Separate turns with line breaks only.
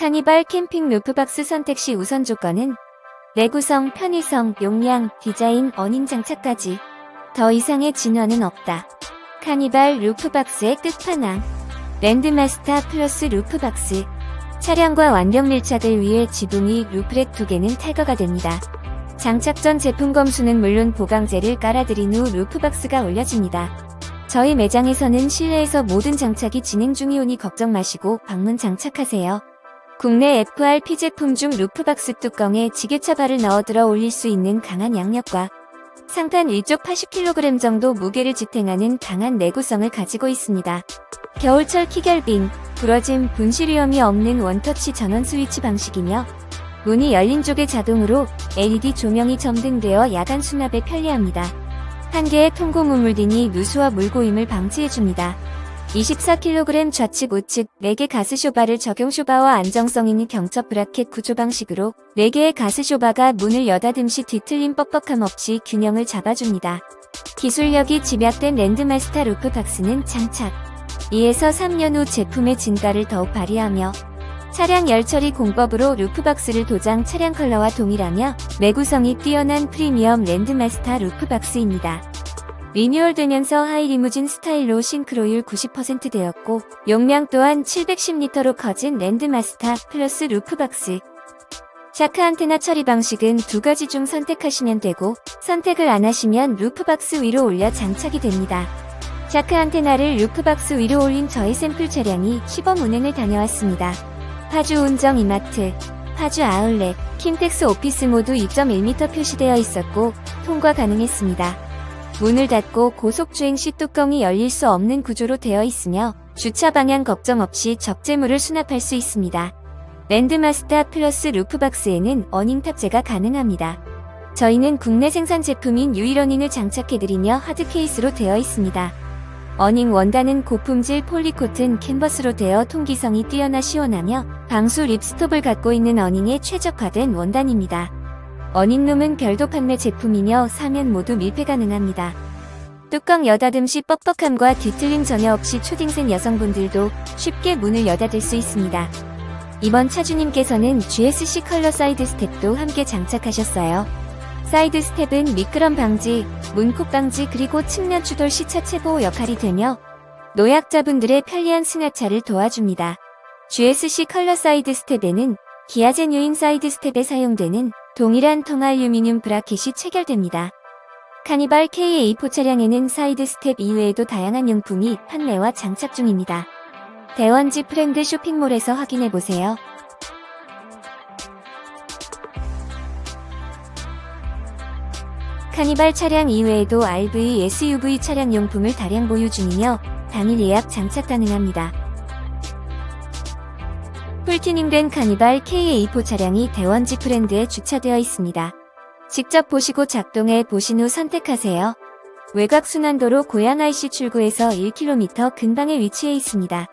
카니발 캠핑 루프박스 선택 시 우선 조건은 내구성, 편의성, 용량, 디자인, 어닝 장착까지 더 이상의 진화는 없다. 카니발 루프박스의 끝판왕 랜드마스터 플러스 루프박스 차량과 완벽 밀착을 위해 지붕이 루프렉 두 개는 탈거가 됩니다. 장착 전 제품 검수는 물론 보강제를 깔아드린 후 루프박스가 올려집니다. 저희 매장에서는 실내에서 모든 장착이 진행 중이오니 걱정 마시고 방문 장착하세요. 국내 FRP 제품 중 루프박스 뚜껑에 지게차 발을 넣어 들어 올릴 수 있는 강한 양력과 상판 위쪽 80kg 정도 무게를 지탱하는 강한 내구성을 가지고 있습니다. 겨울철 키결빙, 부러짐, 분실 위험이 없는 원터치 전원 스위치 방식이며 문이 열린 쪽에 자동으로 LED 조명이 점등되어 야간 수납에 편리합니다. 한 개의 통고 무물딩이 누수와 물고임을 방지해줍니다. 24kg 좌측 우측 4개 가스 쇼바를 적용 쇼바와 안정성 있는 경첩 브라켓 구조 방식으로 4개의 가스 쇼바가 문을 여닫음시 뒤틀림 뻑뻑함 없이 균형을 잡아줍니다. 기술력이 집약된 랜드마스터 루프 박스는 장착 2에서 3년 후 제품의 진가를 더욱 발휘하며 차량 열처리 공법으로 루프박스를 도장 차량 컬러와 동일하며 내구성이 뛰어난 프리미엄 랜드마스터 루프박스입니다. 리뉴얼되면서 하이리무진 스타일로 싱크로율 90% 되었고 용량 또한 710리터로 커진 랜드마스터 플러스 루프박스 샤크 안테나 처리 방식은 두 가지 중 선택하시면 되고 선택을 안 하시면 루프박스 위로 올려 장착이 됩니다. 샤크 안테나를 루프박스 위로 올린 저희 샘플 차량이 시범 운행을 다녀왔습니다. 파주 운정 이마트, 파주 아울렛, 킨텍스 오피스 모두 2.1m 표시되어 있었고 통과 가능했습니다. 문을 닫고 고속주행 시 뚜껑이 열릴 수 없는 구조로 되어 있으며 주차 방향 걱정 없이 적재물을 수납할 수 있습니다. 랜드마스터 플러스 루프박스에는 어닝 탑재가 가능합니다. 저희는 국내 생산 제품인 유일어닝을 장착해드리며 하드 케이스로 되어 있습니다. 어닝 원단은 고품질 폴리코튼 캔버스로 되어 통기성이 뛰어나 시원하며 방수 립스톱을 갖고 있는 어닝에 최적화된 원단입니다. 어닝룸은 별도 판매 제품이며 사면 모두 밀폐 가능합니다. 뚜껑 여닫음 시 뻑뻑함과 뒤틀림 전혀 없이 초딩생 여성분들도 쉽게 문을 여닫을 수 있습니다. 이번 차주님께서는 GSC 컬러 사이드 스텝도 함께 장착하셨어요. 사이드 스텝은 미끄럼 방지, 문콕 방지 그리고 측면 추돌 시 차 체보 역할이 되며 노약자분들의 편리한 승하차를 도와줍니다. GSC 컬러 사이드 스텝에는 기아젠 유인 사이드 스텝에 사용되는 동일한 통알루미늄 브라켓이 체결됩니다. 카니발 K-A4 차량에는 사이드 스텝 이외에도 다양한 용품이 판매와 장착 중입니다. 대원지 프렌드 쇼핑몰에서 확인해보세요. 카니발 차량 이외에도 RV, SUV 차량 용품을 다량 보유 중이며 당일 예약 장착 가능합니다. 홀티닝된 카니발 KA4 차량이 대원지 브랜드에 주차되어 있습니다. 직접 보시고 작동해 보신 후 선택하세요. 외곽 순환도로 고양 IC 출구에서 1km 근방에 위치해 있습니다.